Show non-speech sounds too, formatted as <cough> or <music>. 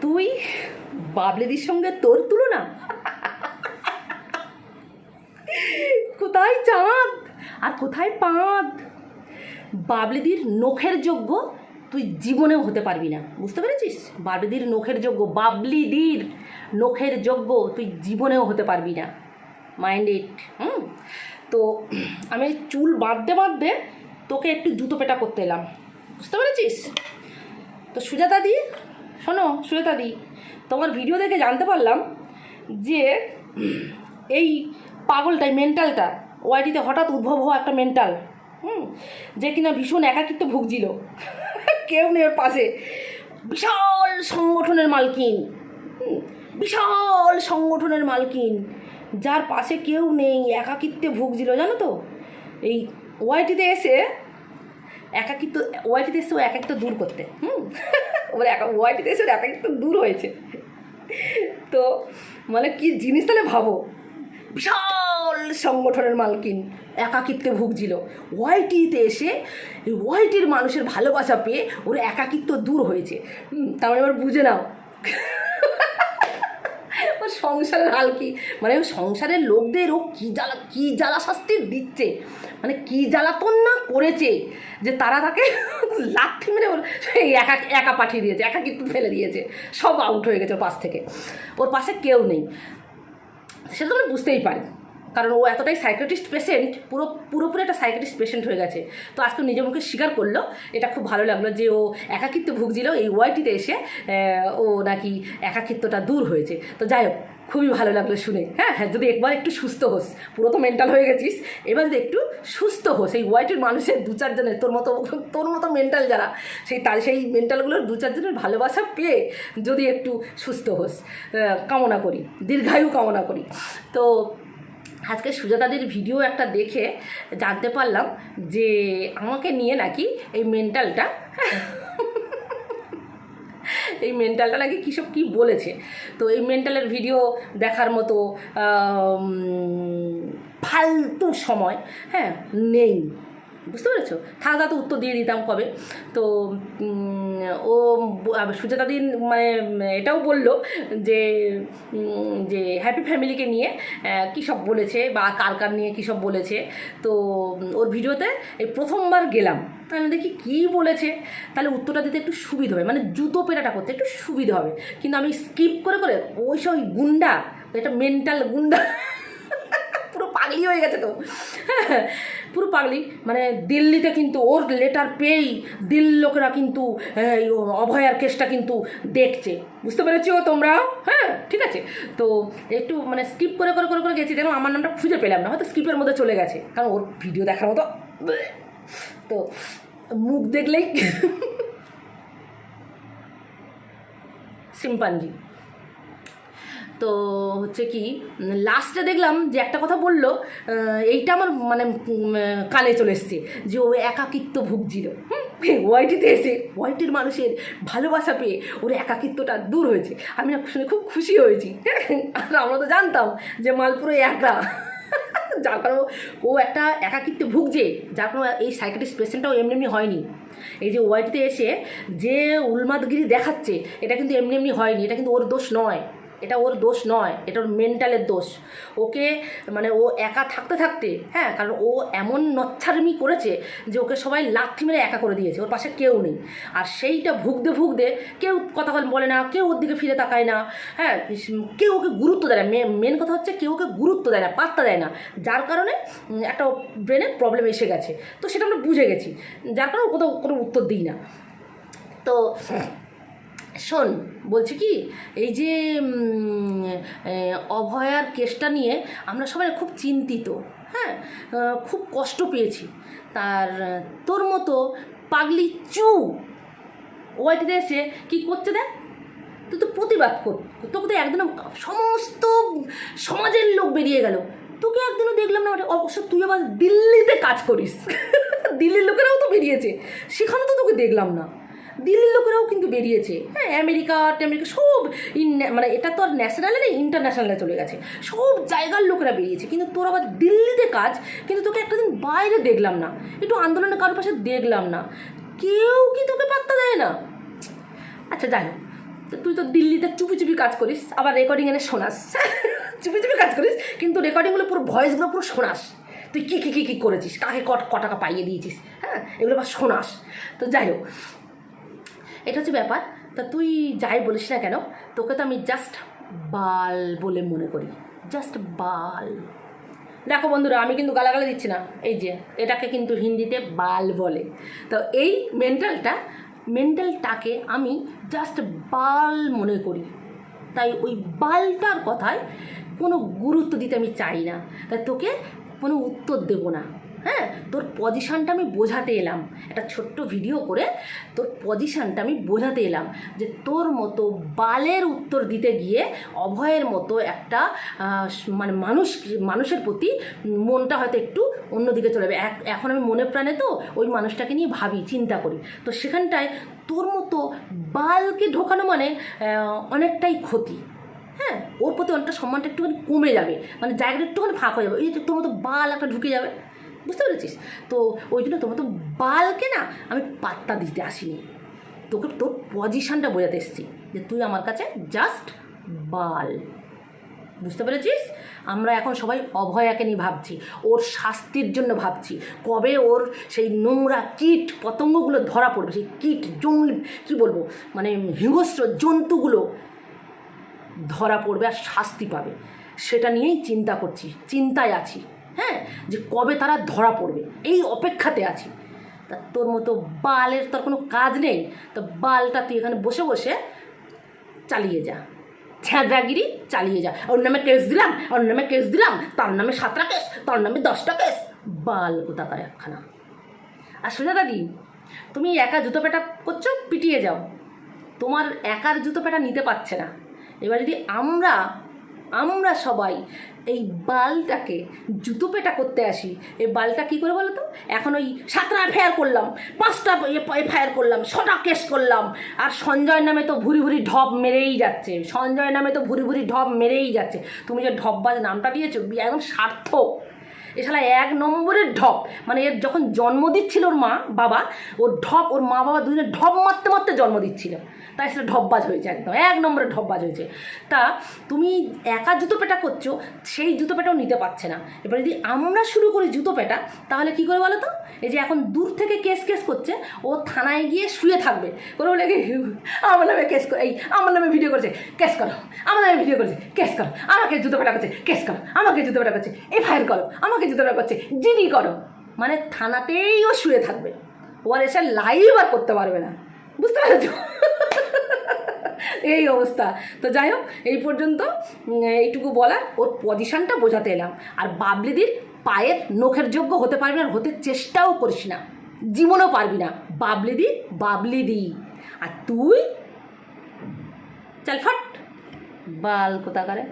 তুই বাবলিদির সঙ্গে তোর তুলনা? কোথায় চাঁদ? আর কোথায় পাঁদ? বাবলিদির নখের যোগ্য তুই জীবনেও হতে পারবি না। বুঝতে পেরেছিস? বাবলিদির নখের যোগ্য, বাবলিদির নখের যোগ্য তুই জীবনেও হতে পারবি না। মাইন্ড ইট হুম? তো আমি চুল বাঁধতে বাঁধতে তোকে একটু জুতো পেটা করতে এলাম। বুঝতে পেরেছিস? তো সুজাতা দি শোনো সুজাতা দি তোমার ভিডিও দেখে জানতে পারলাম যে এই পাগলটাই মেন্টালটা ওয়াইটিতে হঠাৎ উদ্ভব হওয়া একটা মেন্টাল হুম, যে কিনা ভীষণ একাকিত্ব ভুগছিল। <laughs> কেউ নেই ওর পাশে। বিশাল সংগঠনের মালকিন বিশাল সংগঠনের মালকিন, যার পাশে কেউ নেই, একাকিত্বে ভুগছিল, জানো তো? এই ওয়াইটিতে এসে একাকিত্ব ওয়াইটিতে এসে ও একাকিত্ব দূর করতে, হুম। <laughs> ওর একা ওয়াইটিতে এসে ওর একাকিত্ব দূর হয়েছে। তো মানে কি জিনিস তাহলে ভাবো? বিশাল সংগঠনের মালকিন একাকিত্বে ভুগছিল। ওয়াইটিতে এসে ওয়াইটির মানুষের ভালোবাসা পেয়ে ওর একাকিত্ব দূর হয়েছে। তার মানে এবার বুঝে নাও। সংসারের হাল কি? মানে সংসারের লোকদের ও কী জ্বালা কী জ্বালা শাস্তি দিচ্ছে? মানে কী জ্বালাতন না করেছে যে তারা তাকে <laughs> লাঠি মেরে একা একা পাঠিয়ে দিয়েছে, একা কিন্তু ফেলে দিয়েছে। সব আউট হয়ে গেছে ওর পাশ থেকে। ওর পাশে কেউ নেই। সেটা তো বুঝতেই পারি। কারণ ও এতটাই সাইকেটিস্ট পেশেন্ট পুরো, পুরোপুরি একটা সাইকেটিস্ট পেশেন্ট হয়ে গেছে। তো আজকে নিজের মুখে স্বীকার করল, এটা খুব ভালো লাগল যে ও একাকিত্ব ভুগছিল এই ওয়াইটিতে এসে ও নাকি একাকিত্বটা দূর হয়েছে। তো যাই হোক, খুবই ভালো লাগল শুনে। হ্যাঁ হ্যাঁ যদি একবার একটু সুস্থ হোস, পুরো তো মেন্টাল হয়ে গেছিস, এবার যদি একটু সুস্থ হোস, এই ওয়াইটির মানুষের দু চারজনের তোর মতো তোর মতো মেন্টাল যারা, সেই তার, সেই মেন্টালগুলোর দু চারজনের ভালোবাসা পেয়ে যদি একটু সুস্থ হোস কামনা করি, দীর্ঘায়ু কামনা করি। তো আজকে সুজাতাদের ভিডিও একটা দেখে জানতে পারলাম যে আমাকে নিয়ে নাকি এই মেন্টালটা এই মেন্টালটা নাকি কী সব কী বলেছে। তো এই মেন্টালের ভিডিও দেখার মতো ফালতু সময় হ্যাঁ নেই। বুঝতে পেরেছ? থাকা তো উত্তর দিয়ে দিতাম কবে। তো ও সুজাতা দিন মানে এটাও বলল যে যে হ্যাপি ফ্যামিলিকে নিয়ে কী সব বলেছে বা কার কার নিয়ে কী সব বলেছে। তো ওর ভিডিওতে এই প্রথমবার গেলাম। আমি দেখি কী বলেছে। তাহলে উত্তরটা দিতে একটু সুবিধা হবে। মানে জুতো পেটাটা করতে একটু সুবিধা হবে। কিন্তু আমি স্কিপ করে করে ওই সব গুন্ডা এটা মেন্টাল গুন্ডা <laughs> পুরো পাগলি হয়ে গেছে তো। পুরো পাগলি। মানে দিল্লিতে কিন্তু ওর লেটার পেয়েই দিল্লি লোকেরা কিন্তু অভয়ার কেসটা কিন্তু দেখছে। বুঝতে পেরেছ তোমরা? হ্যাঁ ঠিক আছে। তো একটু মানে স্কিপ করে করে করে করে গেছি। যেন আমার নামটা খুঁজে পেলাম না। হয়তো স্কিপের মধ্যে চলে গেছে। কারণ ওর ভিডিও দেখার মতো। তো মুখ দেখলেই সিম্পাঞ্জি তো হচ্ছে কি লাস্টে দেখলাম যে একটা কথা বলল এইটা আমার মানে কানে চলে এসছে, যে ও একাকিত্ব ভুগছিল। ওয়াইটিতে এসে, ওয়াইটির মানুষের ভালোবাসা পেয়ে ওর একাকিত্বটা দূর হয়েছে। আমি শুনে খুব খুশি হয়েছি। আর আমরা তো জানতাম যে মালপুরে একা। যার কারণ ও একটা একাকিত্বে ভুগছে, যার কারণে এই সাইকেটিস্ট পেশেন্টটাও এমনি এমনি হয়নি। এই যে ওয়াইটিতে এসে যে উন্মাদগিরি দেখাচ্ছে, এটা কিন্তু এমনি এমনি হয়নি, এটা কিন্তু ওর দোষ নয়। এটা ওর দোষ নয়, এটা ওর মেন্টালের দোষ। ওকে মানে ও একা থাকতে থাকতে হ্যাঁ কারণ ও এমন নচ্ছারমি করেছে যে ওকে সবাই লাথি মেরে একা করে দিয়েছে, ওর পাশে কেউ নেই। আর সেইটা ভুগতে ভুগতে কেউ কথা বলে না, কেউ ওর দিকে ফিরে তাকায় না হ্যাঁ কেউ ওকে গুরুত্ব দেয় না। মেন কথা হচ্ছে কেউ ওকে গুরুত্ব দেয় না, পাত্তা দেয় না। যার কারণে একটা ব্রেনে প্রবলেম এসে গেছে। তো সেটা আমরা বুঝে গেছি। যার কারণে কোথাও কোনো উত্তর দিই না। তো শোন বলছি কি, এই যে অভয়ার কেসটা নিয়ে আমরা সবাই খুব চিন্তিত হ্যাঁ? খুব কষ্ট পেয়েছি। তার, তোর মতো পাগলি চু ওয়াইটিতে এসে কী করছে দেখ? তুই তো প্রতিবাদ কর, তোকে তো একদিনও সমস্ত সমাজের লোক বেরিয়ে গেল। তোকে একদিনও দেখলাম না অবশ্য তুই আবার দিল্লিতে কাজ করিস। <laughs> দিল্লির লোকেরাও তো বেরিয়েছে, সেখানে তো তোকে দেখলাম না। দিল্লির লোকেরাও কিন্তু বেরিয়েছে। হ্যাঁ আমেরিকা টেমেরিকা সব মানে এটা তো আর ন্যাশনালে নেই ইন্টারন্যাশনালে চলে গেছে। সব জায়গার লোকেরা বেরিয়েছে। কিন্তু তোর আবার দিল্লিতে কাজ, কিন্তু তোকে একটা দিন বাইরে দেখলাম না। একটু আন্দোলনের কারোর পাশে দেখলাম না। কেউ কি তোকে পাত্তা দেয় না? আচ্ছা যাই হোক। তুই তো দিল্লিতে চুপি চুপি কাজ করিস, আবার রেকর্ডিং এনে শোনাস। <laughs> চুপি চুপি কাজ করিস, কিন্তু রেকর্ডিংগুলো পুরো ভয়েসগুলো পুরো শোনাস। তুই কী কী কী কী করেছিস? কাকে ক টাকা পাইয়ে দিয়েছিস? হ্যাঁ এগুলো আবার শোনাস। তো যাই হোক এটা হচ্ছে ব্যাপার। তা তুই যাই বলিস না কেন, তোকে তো আমি জাস্ট বাল বলে মনে করি। জাস্ট বাল। দেখো বন্ধুরা, আমি কিন্তু গালাগালি দিচ্ছি না। এই যে, এটাকে কিন্তু হিন্দিতে বাল বলে। তো এই মেন্টালটা মেন্টালটাকে আমি জাস্ট বাল মনে করি। তাই ওই বালটার কথায় কোনো গুরুত্ব দিতে আমি চাই না। তাই তোকে কোনো উত্তর দেবো না। হ্যাঁ তোর পজিশানটা আমি বোঝাতে এলাম। একটা ছোট্ট ভিডিও করে তোর পজিশানটা আমি বোঝাতে এলাম যে তোর মতো বালের উত্তর দিতে গিয়ে অভয়ের মতো একটা মানে মানুষ, মানুষের প্রতি মনটা হয়তো একটু অন্যদিকে চলে যাবে। এখন আমি মনে প্রাণে তো ওই মানুষটাকে নিয়ে ভাবি, চিন্তা করি। তো সেখানটায় তোর মতো বালকে ঢোকানো মানে অনেকটাই ক্ষতি। হ্যাঁ ওর প্রতি অনেকটা সম্মানটা একটুখানি কমে যাবে। মানে জায়গাটা একটুখানি ফাঁক হয়ে যাবে। ওই তোর মতো বাল একটা ঢুকে যাবে। বুঝতে পেরেছিস? তো ওই জন্য তোর তো বালকে না আমি পাত্তা দিতে আসিনি। তোকে তোর পজিশানটা বোঝাতে এসেছি যে তুই আমার কাছে জাস্ট বাল। বুঝতে পেরেছিস? আমরা এখন সবাই অভয়াকে নিয়ে ভাবছি, ওর শাস্তির জন্য ভাবছি। কবে ওর সেই নোংরা কীট পতঙ্গগুলো ধরা পড়বে, সেই কীট, জঙ্গলি, কী বলব? মানে হিংস্র জন্তুগুলো ধরা পড়বে আর শাস্তি পাবে। সেটা নিয়েই চিন্তা করছি, চিন্তায় আছি হ্যাঁ? যে কবে তারা ধরা পড়বে। এই অপেক্ষাতে আছি। তা তোর মতো বালের তোর কোনো কাজ নেই। তো বালটা তুই এখানে বসে বসে চালিয়ে যা। ছ্যাঁদরাগিরি চালিয়ে যা। ওর নামে কেস দিলাম, ওর নামে কেস দিলাম, তার নামে সাতটা কেস, তার নামে দশটা কেস। বাল কোথাকার একখানা? আর সোজা দাদি, তুমি একা জুতো পেটা করছ, পিটিয়ে যাও। তোমার একার জুতো পেটা নিতে পারছে না। এবার যদি আমরা আমরা সবাই এই বালটাকে জুতো পেটা করতে আসি। এই বালটা কী করে বলো তো এখন ওই সাতটা ফায়ার করলাম, পাঁচটা ফায়ার করলাম, ছটা কেস করলাম, আর সঞ্জয় নামে তো ভুরি ভুরি ঢপ মেরেই যাচ্ছে। সঞ্জয় নামে তো ভুরি ভুরি ঢপ মেরেই যাচ্ছে। তুমি যে ঢপবাজ নামটা দিয়েছ, একদম সার্থক। এ শালা এক নম্বরের ঢপ। মানে এর যখন জন্ম দিচ্ছিল ওর মা, বাবা, ওর ঢপ, ওর মা বাবা দুজনে ঢপ মারতে মারতে জন্ম দিচ্ছিল। তাই সেটা ঢপবাজ হয়েছে একদম, এক নম্বরের ঢপবাজ হয়েছে। তা তুমি একা জুতো পেটা করছ, সেই জুতো পেটাও নিতে পারছে না। এবার যদি আমরা শুরু করি জুতো পেটা, তাহলে কি করে বলো তো? এই যে এখন দূর থেকে কেস কেস করছে, ও থানায় গিয়ে শুয়ে থাকবে। করে বলে আমার নামে কেস কর এই, আমার নামে ভিডিও করছে, কেস করো। আমার নামে ভিডিও করছে, কেস করো। আমাকে জুতো পেটা করছে, কেস করো। আমাকে জুতো পেটা করছে, এফআইআর করো। আমাকে জুতো পেটা করছে জিডি করো। মানে থানাতেই ও শুয়ে থাকবে। ও আর এসে লাইভ আর করতে পারবে না। বুঝতে পেরেছ? এই অবস্থা। তো যাই হোক, এই পর্যন্ত এইটুকু বলা ওর পজিশনটা বোঝাতে এলাম। আর বাবলিদির পায়ের নখের যোগ্য হতে পারবি না হতে চেষ্টাও করিস না। জীবনও পারবি না। বাবলিদি বাবলিদি। আর তুই? চল ফট। বাল কোথাকারে।